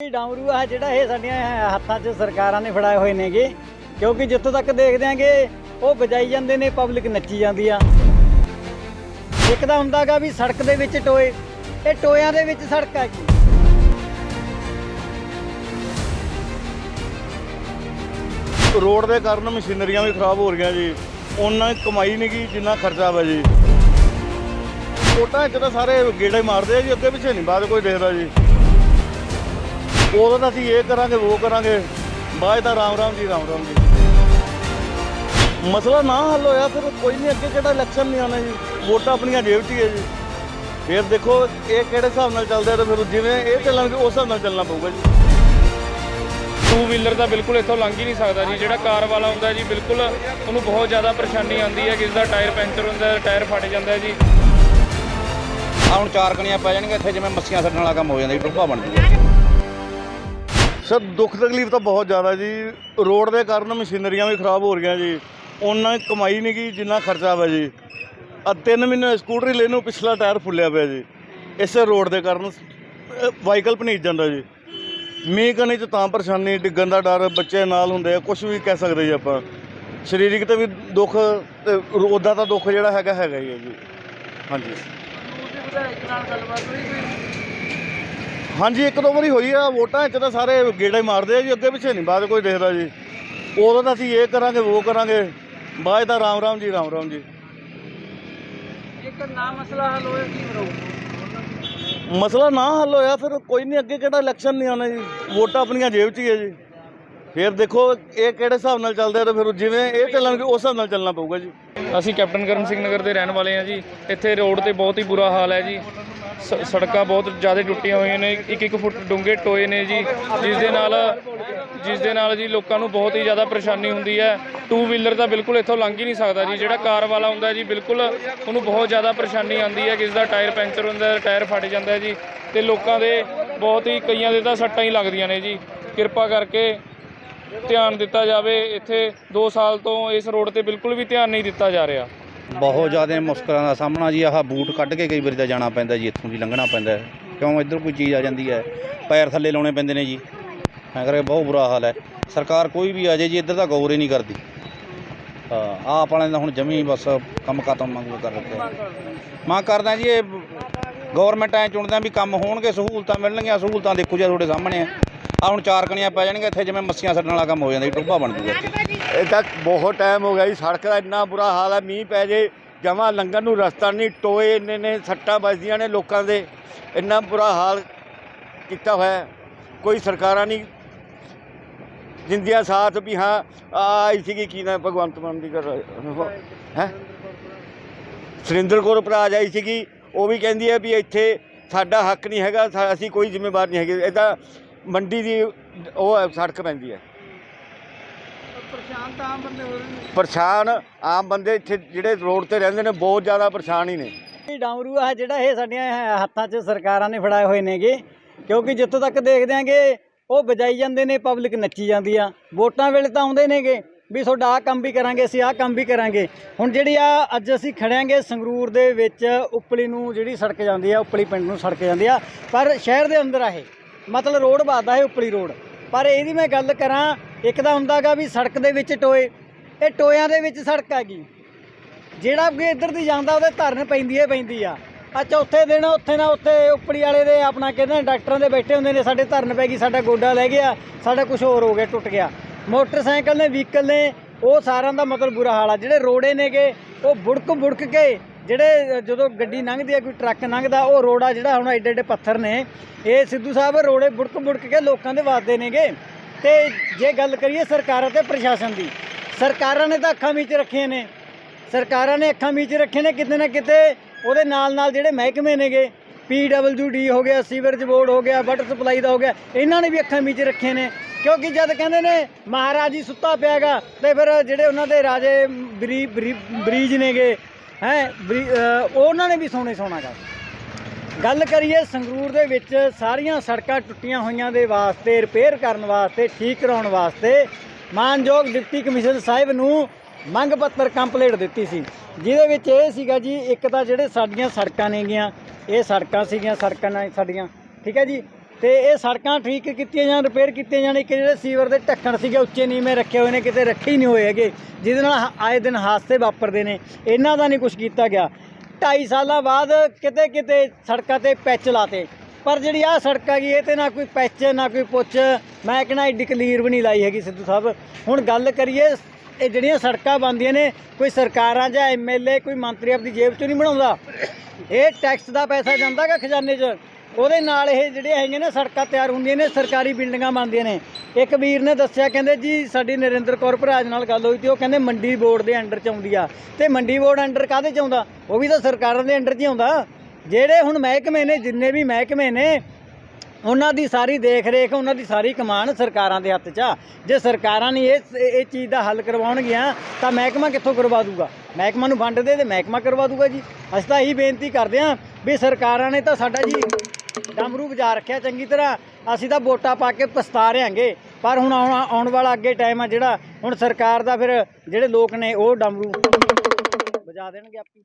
ਇਹ ਡਾਮਰੂ ਆ ਜਿਹੜਾ ਇਹ ਸਾਡੀਆਂ ਹੱਥਾਂ 'ਚ ਸਰਕਾਰਾਂ ਨੇ ਫੜਾਏ ਹੋਏ ਨੇਗੇ, ਕਿਉਂਕਿ ਜਿੱਥੋਂ ਤੱਕ ਦੇਖਦੇ ਆਂਗੇ, ਉਹ ਵਜਾਈ ਜਾਂਦੇ ਨੇ, ਪਬਲਿਕ ਨੱਚੀ ਜਾਂਦੀ ਆ। ਇੱਕ ਤਾਂ ਹੁੰਦਾਗਾ ਵੀ ਸੜਕ ਦੇ ਵਿੱਚ ਟੋਏ, ਇਹ ਟੋਇਆਂ ਦੇ ਵਿੱਚ ਸੜਕ ਆ ਕੀ ਰੋਡ ਦੇ ਕਾਰਨ ਮਸ਼ੀਨਰੀਆਂ ਵੀ ਖਰਾਬ ਹੋ ਰਹੀਆਂ ਜੀ। ਉਹਨਾਂ ਕਮਾਈ ਨਹੀਂ ਗੀ, ਜਿੰਨਾ ਖਰਚਾ ਵਾ ਜੀ। ਕੋਟਾਂ 'ਚ ਤਾਂ ਸਾਰੇ ਗੇੜੇ ਮਾਰਦੇ ਆ ਜੀ ਅੱਗੇ ਪਿੱਛੇ ਨਹੀਂ, ਬਾਅਦ ਕੋਈ ਦੇਖਦਾ ਜੀ। ਉਦੋਂ ਤਾਂ ਅਸੀਂ ਇਹ ਕਰਾਂਗੇ ਉਹ ਕਰਾਂਗੇ। ਬਾਅਦ ਤਾਂ ਰਾਮ ਰਾਮ ਜੀ ਰਾਮ ਰਾਮ ਜੀ। ਮਸਲਾ ਨਾ ਹੱਲ ਹੋਇਆ ਫਿਰ ਕੋਈ ਨਹੀਂ ਅੱਗੇ ਕਿਹੜਾ ਇਲੈਕਸ਼ਨ ਨਹੀਂ ਆਉਣਾ ਜੀ। ਵੋਟਾਂ ਆਪਣੀਆਂ ਜੇਬ 'ਚ ਹੀ ਹੈ ਜੀ। ਫਿਰ ਦੇਖੋ ਇਹ ਕਿਹੜੇ ਹਿਸਾਬ ਨਾਲ ਚੱਲਦੇ ਤੇ ਫਿਰ ਜਿਵੇਂ ਇਹ ਚੱਲਣਗੇ ਉਸ ਹਿਸਾਬ ਨਾਲ ਚੱਲਣਾ ਪਊਗਾ ਜੀ। ਟੂ ਵੀਲਰ ਤਾਂ ਬਿਲਕੁਲ ਇੱਥੋਂ ਲੰਘ ਹੀ ਨਹੀਂ ਸਕਦਾ ਜੀ। ਜਿਹੜਾ ਕਾਰ ਵਾਲਾ ਹੁੰਦਾ ਜੀ ਬਿਲਕੁਲ ਉਹਨੂੰ ਬਹੁਤ ਜ਼ਿਆਦਾ ਪਰੇਸ਼ਾਨੀ ਆਉਂਦੀ ਹੈ ਕਿਸ ਦਾ ਟਾਇਰ ਪੈਂਚਰ ਹੁੰਦਾ ਹੈ, ਟਾਇਰ ਫਟ ਜਾਂਦਾ ਹੈ ਜੀ। ਆ ਹੁਣ ਚਾਰ ਕਣੀਆਂ ਪੈ ਜਾਣਗੀਆਂ ਇੱਥੇ ਜਿਵੇਂ ਮੱਛੀਆਂ ਛੱਡਣ ਵਾਲਾ ਕੰਮ ਹੋ ਜਾਂਦਾ ਜੀ ਟੁੱਪਾ ਬਣ ਜੂਗਾ। ਸਰ, ਦੁੱਖ ਤਕਲੀਫ ਤਾਂ ਬਹੁਤ ਜ਼ਿਆਦਾ ਜੀ। ਰੋਡ ਦੇ ਕਾਰਨ ਮਸ਼ੀਨਰੀਆਂ ਵੀ ਖਰਾਬ ਹੋ ਰਹੀਆਂ ਜੀ। ਉਹਨਾਂ ਕਮਾਈ ਨਹੀਂ ਗਈ ਜਿੰਨਾ ਖਰਚਾ ਵਾ ਜੀ। ਆ ਤਿੰਨ ਮਹੀਨੇ ਸਕੂਟਰੀ ਲੈਣ ਨੂੰ ਪਿਛਲਾ ਟਾਇਰ ਫੁੱਲਿਆ ਪਿਆ ਜੀ। ਇਸੇ ਰੋਡ ਦੇ ਕਾਰਨ ਵਾਹੀਕਲ ਭਨੀਜ ਜਾਂਦਾ ਜੀ। ਮੀਂਹ ਕਣੀ ਚ ਤਾਂ ਪਰੇਸ਼ਾਨੀ, ਡਿੱਗਣ ਦਾ ਡਰ, ਬੱਚੇ ਨਾਲ ਹੁੰਦੇ ਆ ਕੁਝ ਵੀ ਕਹਿ ਸਕਦੇ ਜੀ ਆਪਾਂ। ਸਰੀਰਕ ਤੇ ਵੀ ਦੁੱਖ ਤੇ ਉਹਦਾ ਦਾ ਦੁੱਖ ਜਿਹੜਾ ਹੈਗਾ ਹੈਗਾ ਹੀ ਹੈ ਜੀ। ਹਾਂਜੀ। ਹਾਂਜੀ ਇੱਕ ਦੋ ਵਾਰੀ ਹੋਈ ਆ ਵੋਟਾਂ 'ਚ ਤਾਂ ਸਾਰੇ ਗੇੜੇ ਮਾਰਦੇ ਆ ਜੀ ਅੱਗੇ ਪਿੱਛੇ ਨਹੀਂ ਬਾਅਦ ਕੋਈ ਦੇਖਦਾ ਜੀ। ਉਦੋਂ ਤਾਂ ਅਸੀਂ ਇਹ ਕਰਾਂਗੇ ਉਹ ਕਰਾਂਗੇ ਬਾਅਦ ਤਾਂ ਰਾਮ ਰਾਮ ਜੀ ਰਾਮ ਰਾਮ ਜੀ। ਇੱਕ ਨਾ ਮਸਲਾ ਹੱਲ ਹੋਇਆ ਕੀ ਬਣਾਉ ਮਸਲਾ ਨਾ ਹੱਲ ਹੋਇਆ ਫਿਰ ਕੋਈ ਨਹੀਂ ਅੱਗੇ ਕਿਹੜਾ ਇਲੈਕਸ਼ਨ ਨਹੀਂ ਆਉਣਾ ਜੀ। ਵੋਟਾਂ ਆਪਣੀਆਂ ਜੇਬ 'ਚ ਹੀ ਹੈ ਜੀ। ਫਿਰ ਦੇਖੋ ਇਹ ਕਿਹੜੇ ਹਿਸਾਬ ਨਾਲ ਚੱਲਦੇ ਆ ਤੇ ਫਿਰ ਜਿਵੇਂ ਇਹ ਚੱਲਣਗੇ ਉਸ ਹਿਸਾਬ ਨਾਲ ਚੱਲਣਾ ਪਊਗਾ ਜੀ। ਅਸੀਂ ਕੈਪਟਨ ਕਰਮ ਸਿੰਘ ਨਗਰ ਦੇ ਰਹਿਣ ਵਾਲੇ ਹਾਂ ਜੀ। ਇੱਥੇ ਰੋਡ ਤੇ ਬਹੁਤ ਹੀ ਬੁਰਾ ਹਾਲ ਹੈ ਜੀ। ਸ- ਸੜਕਾਂ ਬਹੁਤ ਜ਼ਿਆਦਾ ਟੁੱਟੀਆਂ ਹੋਈਆਂ ਨੇ ਇੱਕ ਇੱਕ ਫੁੱਟ ਡੂੰਘੇ ਟੋਏ ਨੇ ਜੀ ਜਿਸ ਦੇ ਨਾਲ ਜਿਸ ਦੇ ਨਾਲ ਜੀ ਲੋਕਾਂ ਨੂੰ ਬਹੁਤ ਹੀ ਜ਼ਿਆਦਾ ਪਰੇਸ਼ਾਨੀ ਹੁੰਦੀ ਹੈ। ਟੂ ਵੀਲਰ ਤਾਂ ਬਿਲਕੁਲ ਇੱਥੋਂ ਲੰਘ ਹੀ ਨਹੀਂ ਸਕਦਾ ਜੀ ਜਿਹੜਾ ਕਾਰ ਵਾਲਾ ਹੁੰਦਾ ਜੀ ਬਿਲਕੁਲ ਉਹਨੂੰ ਬਹੁਤ ਜ਼ਿਆਦਾ ਪਰੇਸ਼ਾਨੀ ਆਉਂਦੀ ਹੈ ਕਿਸ ਦਾ ਟਾਇਰ ਪੈਂਚਰ ਹੁੰਦਾ ਹੈ, ਟਾਇਰ ਫਟ ਜਾਂਦਾ ਹੈ ਜੀ ਤੇ ਲੋਕਾਂ ਦੇ ਬਹੁਤ ਹੀ ਕਈਆਂ ਦੇ ਤਾਂ ਸੱਟਾਂ ਹੀ ਲੱਗਦੀਆਂ ਨੇ ਜੀ। ਕਿਰਪਾ ਕਰਕੇ ਧਿਆਨ ਦਿੱਤਾ ਜਾਵੇ ਇੱਥੇ 2 ਸਾਲ ਤੋਂ ਇਸ ਰੋਡ ਤੇ ਬਿਲਕੁਲ ਵੀ ਧਿਆਨ ਨਹੀਂ ਦਿੱਤਾ ਜਾ ਰਿਹਾ। ਬਹੁਤ ਜ਼ਿਆਦਾ ਮੁਸ਼ਕਲਾਂ ਦਾ ਸਾਹਮਣਾ ਜੀ, ਆਹ ਬੂਟ ਕੱਢ ਕੇ ਕਈ ਵਾਰੀ ਤਾਂ ਜਾਣਾ ਪੈਂਦਾ ਜੀ, ਇੱਥੋਂ ਦੀ ਲੰਘਣਾ ਪੈਂਦਾ ਹੈ। ਕਿਉਂ? ਇੱਧਰ ਕੋਈ ਚੀਜ਼ ਆ ਜਾਂਦੀ ਹੈ, ਪੈਰ ਥੱਲੇ ਲਾਉਣੇ ਪੈਂਦੇ ਨੇ ਜੀ। ਐਂ ਕਰਕੇ ਬਹੁਤ ਬੁਰਾ ਹਾਲ ਹੈ। ਸਰਕਾਰ ਕੋਈ ਵੀ ਆ ਜੇ ਜੀ, ਇੱਧਰ ਤਾਂ ਗੌਰ ਹੀ ਨਹੀਂ ਕਰਦੀ। ਹਾਂ, ਆਪ ਵਾਲਿਆਂ ਦਾ ਹੁਣ ਜਮੀ ਬਸ ਕੰਮ ਖਤਮ ਮੰਗ ਕਰ ਰੱਖਿਆ ਮੈਂ ਕਰਦਾ ਜੀ, ਇਹ ਗਵਰਨਮੈਂਟ ਐ ਚੁਣਦਾ ਵੀ ਕੰਮ ਹੋਣਗੇ, ਸਹੂਲਤਾਂ ਮਿਲਣਗੀਆਂ, ਸਹੂਲਤਾਂ ਦੇਖੋ ਜੀ ਤੁਹਾਡੇ ਸਾਹਮਣੇ ਆ। ਆ ਹੁਣ ਚਾਰ ਕਣੀਆਂ ਪੈ ਜਾਣਗੀਆਂ, ਇੱਥੇ ਜਿਵੇਂ ਮੱਸੀਆਂ ਛੱਡਣ ਵਾਲਾ ਕੰਮ ਹੋ ਜਾਂਦਾ ਜੀ ਟੁੱਪਾ ਬਣ ਜੂਗਾ ਇੱਥੇ। ਇਹ ਤਾਂ ਬਹੁਤ ਟਾਈਮ ਹੋ ਗਿਆ ਜੀ ਸੜਕ ਦਾ ਇੰਨਾ ਬੁਰਾ ਹਾਲ ਹੈ ਮੀਂਹ ਪੈ ਜੇ ਜਮਾਂ ਲੰਘਣ ਨੂੰ ਰਸਤਾ ਨਹੀਂ ਟੋਏ ਇੰਨੇ ਨੇ ਸੱਟਾਂ ਵੱਜਦੀਆਂ ਨੇ ਲੋਕਾਂ ਦੇ ਇੰਨਾ ਬੁਰਾ ਹਾਲ ਕੀਤਾ ਹੋਇਆ ਹੈ। ਕੋਈ ਸਰਕਾਰਾਂ ਨਹੀਂ ਦਿੰਦੀਆਂ ਸਾਥ ਵੀ ਹਾਂ ਆਈ ਸੀਗੀ ਕੀ ਨਾ ਭਗਵੰਤ ਮਾਨ ਦੀ ਕਰ ਹੈ? ਸੁਰਿੰਦਰ ਕੌਰ ਭਰਾ ਆਈ ਸੀਗੀ ਉਹ ਵੀ ਕਹਿੰਦੀ ਹੈ ਵੀ ਇੱਥੇ ਸਾਡਾ ਹੱਕ ਨਹੀਂ ਹੈਗਾ ਸਾ- ਅਸੀਂ ਕੋਈ ਜ਼ਿੰਮੇਵਾਰ ਨਹੀਂ ਹੈਗੇ। ਇਹ ਤਾਂ ਮੰਡੀ ਦੀ ਉਹ ਹੈ, ਸੜਕ ਪੈਂਦੀ ਹੈ। ਪਰੇਸ਼ਾਨ ਤਾਂ ਆਮ ਬੰਦੇ ਹੋ ਰਹੇ ਨੇ। ਪਰੇਸ਼ਾਨ ਆਮ ਬੰਦੇ ਇੱਥੇ ਜਿਹੜੇ ਰੋਡ ਤੇ ਰਹਿੰਦੇ ਨੇ ਬਹੁਤ ਜ਼ਿਆਦਾ ਪਰੇਸ਼ਾਨ ਹੀ ਨੇ। ਇਹ ਡਾਮਰੂ ਆ ਜਿਹੜਾ ਇਹ ਸਾਡੀਆਂ ਹੱਥਾਂ 'ਚ ਸਰਕਾਰਾਂ ਨੇ ਫੜਾਏ ਹੋਏ ਨੇਗੇ ਕਿਉਂਕਿ ਜਿੱਥੋਂ ਤੱਕ ਦੇਖਦੇ ਆਂਗੇ ਉਹ ਵਜਾਈ ਜਾਂਦੇ ਨੇ ਪਬਲਿਕ ਨੱਚੀ ਜਾਂਦੀ ਆ। ਵੋਟਾਂ ਵੇਲੇ ਤਾਂ ਆਉਂਦੇ ਨੇਗੇ ਵੀ ਤੁਹਾਡਾ ਆਹ ਕੰਮ ਵੀ ਕਰਾਂਗੇ ਅਸੀਂ ਆਹ ਕੰਮ ਵੀ ਕਰਾਂਗੇ। ਹੁਣ ਜਿਹੜੀ ਆ ਅੱਜ ਅਸੀਂ ਖੜਿਆਂਗੇ ਸੰਗਰੂਰ ਦੇ ਵਿੱਚ ਉਪਲੀ ਨੂੰ ਜਿਹੜੀ ਸੜਕ ਜਾਂਦੀ ਆ ਉਪਲੀ ਪਿੰਡ ਨੂੰ ਸੜਕ ਜਾਂਦੀ ਆ। ਪਰ ਸ਼ਹਿਰ ਦੇ ਅੰਦਰ ਆ ਇਹ। ਮਤਲਬ ਰੋਡ ਵੱਧਦਾ ਹੈ ਉਪਲੀ ਰੋਡ। ਪਰ ਇਹਦੀ ਮੈਂ ਗੱਲ ਕਰਾਂ ਇੱਕ ਤਾਂ ਹੁੰਦਾਗਾ ਵੀ ਸੜਕ ਦੇ ਵਿੱਚ ਟੋਏ, ਇਹ ਟੋਇਆਂ ਦੇ ਵਿੱਚ ਸੜਕ ਹੈਗੀ। ਜਿਹੜਾ ਵੀ ਇੱਧਰ ਦੀ ਜਾਂਦਾ, ਉਹਦੇ ਧਰਨ ਪੈਂਦੀ ਹੈ ਪੈਂਦੀ ਆ। ਆ ਚੌਥੇ ਦਿਨ ਉੱਥੇ ਨਾ ਉੱਥੇ ਉੱਪੜੀ ਵਾਲੇ ਦੇ ਆਪਣਾ ਕਹਿੰਦੇ ਡਾਕਟਰਾਂ ਦੇ ਬੈਠੇ ਹੁੰਦੇ ਨੇ, ਸਾਡੇ ਧਰਨ ਪੈ ਗਈ, ਸਾਡਾ ਗੋਡਾ ਲੈ ਗਿਆ, ਸਾਡਾ ਕੁਝ ਹੋਰ ਹੋ ਗਿਆ, ਟੁੱਟ ਗਿਆ। ਮੋਟਰਸਾਈਕਲ ਨੇ, ਵਹੀਕਲ ਨੇ, ਉਹ ਸਾਰਿਆਂ ਦਾ ਮਤਲਬ ਬੁਰਾ ਹਾਲ ਆ। ਜਿਹੜੇ ਰੋੜੇ ਨੇਗੇ, ਉਹ ਬੁੜਕ ਬੁੜਕ ਕੇ, ਜਿਹੜੇ ਜਦੋਂ ਗੱਡੀ ਲੰਘਦੀ ਆ, ਕੋਈ ਟਰੱਕ ਲੰਘਦਾ, ਉਹ ਰੋੜਾ ਜਿਹੜਾ ਹੁਣ ਐਡੇ ਐਡੇ ਪੱਥਰ ਨੇ, ਇਹ ਸਿੱਧੂ ਸਾਹਿਬ ਰੋੜੇ ਬੁੜਕ ਬੁੜਕ ਕੇ ਲੋਕਾਂ ਦੇ ਵਾਸਤੇ ਨੇਗੇ। ਤੇ ਜੇ ਗੱਲ ਕਰੀਏ ਸਰਕਾਰਾਂ ਤੇ ਪ੍ਰਸ਼ਾਸਨ ਦੀ, ਸਰਕਾਰਾਂ ਨੇ ਤਾਂ ਅੱਖਾਂ ਵਿੱਚ ਰੱਖੀਆਂ ਨੇ। ਸਰਕਾਰਾਂ ਨੇ ਅੱਖਾਂ ਵਿੱਚ ਰੱਖੇ ਨੇ ਕਿਤੇ ਨਾ ਕਿਤੇ, ਉਹਦੇ ਨਾਲ ਨਾਲ ਜਿਹੜੇ ਮਹਿਕਮੇ ਨੇਗੇ ਡੀ ਹੋ ਗਿਆ, ਸੀਵਰੇਜ ਬੋਰਡ ਹੋ ਗਿਆ, ਵਾਟਰ ਸਪਲਾਈ ਦਾ ਹੋ ਗਿਆ, ਇਹਨਾਂ ਨੇ ਵੀ ਅੱਖਾਂ ਵਿੱਚ ਰੱਖੇ ਨੇ। ਕਿਉਂਕਿ ਜਦ ਕਹਿੰਦੇ ਨੇ ਮਹਾਰਾਜ ਹੀ ਸੁੱਤਾ ਪਿਆਗਾ, ਤੇ ਫਿਰ ਜਿਹੜੇ ਉਹਨਾਂ ਦੇ ਰਾਜੇ ਬਰੀ, ਬਰੀ- ਬਰੀਜ ਨੇਗੇ, ਹੈ ਉਹਨਾਂ ਨੇ ਵੀ ਸੋਨੇ ਸੋਨਾਗਾ ਗੱਲ ਕਰੀਏ ਸੰਗਰੂਰ ਦੇ ਵਿੱਚ ਸਾਰੀਆਂ ਸੜਕਾਂ ਟੁੱਟੀਆਂ ਹੋਈਆਂ ਦੇ ਵਾਸਤੇ ਰਿਪੇਅਰ ਕਰਨ ਵਾਸਤੇ, ਠੀਕ ਕਰਾਉਣ ਵਾਸਤੇ ਮਾਨਯੋਗ ਡਿਪਟੀ ਕਮਿਸ਼ਨਰ ਸਾਹਿਬ ਨੂੰ ਮੰਗ ਪੱਤਰ ਕੰਪਲੀਟ ਦਿੱਤੀ ਸੀ। ਜਿਹਦੇ ਵਿੱਚ ਇਹ ਸੀਗਾ ਜੀ, ਇੱਕ ਤਾਂ ਜਿਹੜੇ ਸਾਡੀਆਂ ਸੜਕਾਂ ਨੇਗੀਆਂ, ਇਹ ਸੜਕਾਂ ਸੀਗੀਆਂ, ਸੜਕਾਂ ਨਾਲ ਸਾਡੀਆਂ, ਠੀਕ ਹੈ ਜੀ? ਤੇ ਇਹ ਸੜਕਾਂ ਠੀਕ ਕੀਤੀਆਂ ਜਾਣ ਰਿਪੇਅਰ ਕੀਤੀਆਂ ਜਾਣ, ਇੱਕ ਜਿਹੜੇ ਸੀਵਰ ਦੇ ਢੱਕਣ ਸੀਗੇ, ਉੱਚੇ ਨੀਵੇਂ ਰੱਖੇ ਹੋਏ ਨੇ, ਕਿਤੇ ਰੱਖੇ ਹੀ ਨਹੀਂ ਹੋਏ ਹੈਗੇ, ਜਿਹਦੇ ਨਾਲ ਹ- ਆਏ ਦਿਨ ਹਾਦਸੇ ਵਾਪਰਦੇ ਨੇ। ਇਹਨਾਂ ਦਾ ਨਹੀਂ ਕੁਝ ਕੀਤਾ ਗਿਆ। 2.5 ਸਾਲਾਂ ਬਾਅਦ ਕਿਤੇ ਕਿਤੇ ਸੜਕਾਂ ਤੇ ਪੈਚ ਲਾਤੇ। ਪਰ ਜਿਹੜੀ ਆ ਸੜਕ ਹੈਗੀ, ਇਹ ਤੇ ਨਾ ਕੋਈ ਪੈਚ, ਨਾ ਕੋਈ ਪੁੱਛ। ਮੈਂ ਕਹਿੰਦਾ ਐਡੀ ਕਲੀਅਰ ਵੀ ਨਹੀਂ ਲਾਈ ਹੈਗੀ ਸਿੱਧੂ ਸਾਹਿਬ। ਹੁਣ ਗੱਲ ਕਰੀਏ, ਇਹ ਜਿਹੜੀਆਂ ਸੜਕਾਂ ਬਣਦੀਆਂ ਨੇ, ਕੋਈ ਸਰਕਾਰਾਂ ਜਾਂ ਐਮਐਲਏ ਕੋਈ ਮੰਤਰੀ ਆਪਣੀ ਜੇਬ ਚੋਂ ਨਹੀਂ ਬਣਾਉਂਦਾ। ਇਹ ਟੈਕਸ ਦਾ ਪੈਸਾ ਜਾਂਦਾ ਗਾ ਖਜ਼ਾਨੇ 'ਚ? ਉਹਦੇ ਨਾਲ ਇਹ ਜਿਹੜੇ ਹੈਗੇ ਨੇ ਸੜਕਾਂ ਤਿਆਰ ਹੁੰਦੀਆਂ ਨੇ, ਸਰਕਾਰੀ ਬਿਲਡਿੰਗਾਂ ਬਣਦੀਆਂ ਨੇ। ਇੱਕ ਵੀਰ ਨੇ ਦੱਸਿਆ, ਕਹਿੰਦੇ ਜੀ ਸਾਡੀ ਨਰਿੰਦਰ ਕੌਰ ਭਰਾਜ ਨਾਲ ਗੱਲ ਹੋਈ ਤੇ ਉਹ ਕਹਿੰਦੇ ਮੰਡੀ ਬੋਰਡ ਦੇ ਅੰਡਰ 'ਚ ਆਉਂਦੀ ਆ। ਤੇ ਮੰਡੀ ਬੋਰਡ ਅੰਡਰ ਕਾਹਦੇ 'ਚ ਆਉਂਦਾ? ਉਹ ਵੀ ਤਾਂ ਸਰਕਾਰਾਂ ਦੇ ਅੰਡਰ 'ਚ ਆਉਂਦਾ। ਜਿਹੜੇ ਹੁਣ ਮਹਿਕਮੇ ਨੇ, ਜਿੰਨੇ ਵੀ ਮਹਿਕਮੇ ਨੇ, ਉਹਨਾਂ ਦੀ ਸਾਰੀ ਦੇਖ ਰੇਖ ਉਹਨਾਂ ਦੀ ਸਾਰੀ ਕਮਾਨ ਸਰਕਾਰਾਂ ਦੇ ਹੱਥ 'ਚ ਆ। ਜੇ ਸਰਕਾਰਾਂ ਨਹੀਂ ਇਹ ਇਹ ਚੀਜ਼ ਦਾ ਹੱਲ ਕਰਵਾਉਣਗੀਆਂ, ਤਾਂ ਮਹਿਕਮਾ ਕਿੱਥੋਂ ਕਰਵਾ ਦੂਗਾ? ਮਹਿਕਮਾ ਨੂੰ ਵੰਡ ਦੇ ਤੇ ਮਹਿਕਮਾ ਕਰਵਾ ਦੂਗਾ ਜੀ। ਅਸੀਂ ਤਾਂ ਇਹੀ ਬੇਨਤੀ ਕਰਦੇ ਹਾਂ ਵੀ ਸਰਕਾਰਾਂ ਨੇ ਤਾਂ ਸਾਡਾ ਜੀ ਡਮਰੂ ਵਜਾ ਰੱਖਿਆ ਚੰਗੀ ਤਰ੍ਹਾਂ। ਅਸੀਂ ਤਾਂ ਵੋਟਾਂ ਪਾ ਕੇ ਪਛਤਾ ਰਹੇਾਂਗੇ ਪਰ ਹੁਣ ਆਉਣ ਆਉਣ ਵਾਲਾ ਅੱਗੇ ਟਾਈਮ ਆ ਜਿਹੜਾ। ਹੁਣ ਸਰਕਾਰ ਦਾ ਫਿਰ ਜਿਹੜੇ ਲੋਕ ਨੇ ਉਹ ਡਮਰੂ ਵਜਾ ਦੇਣਗੇ ਆਪੀ।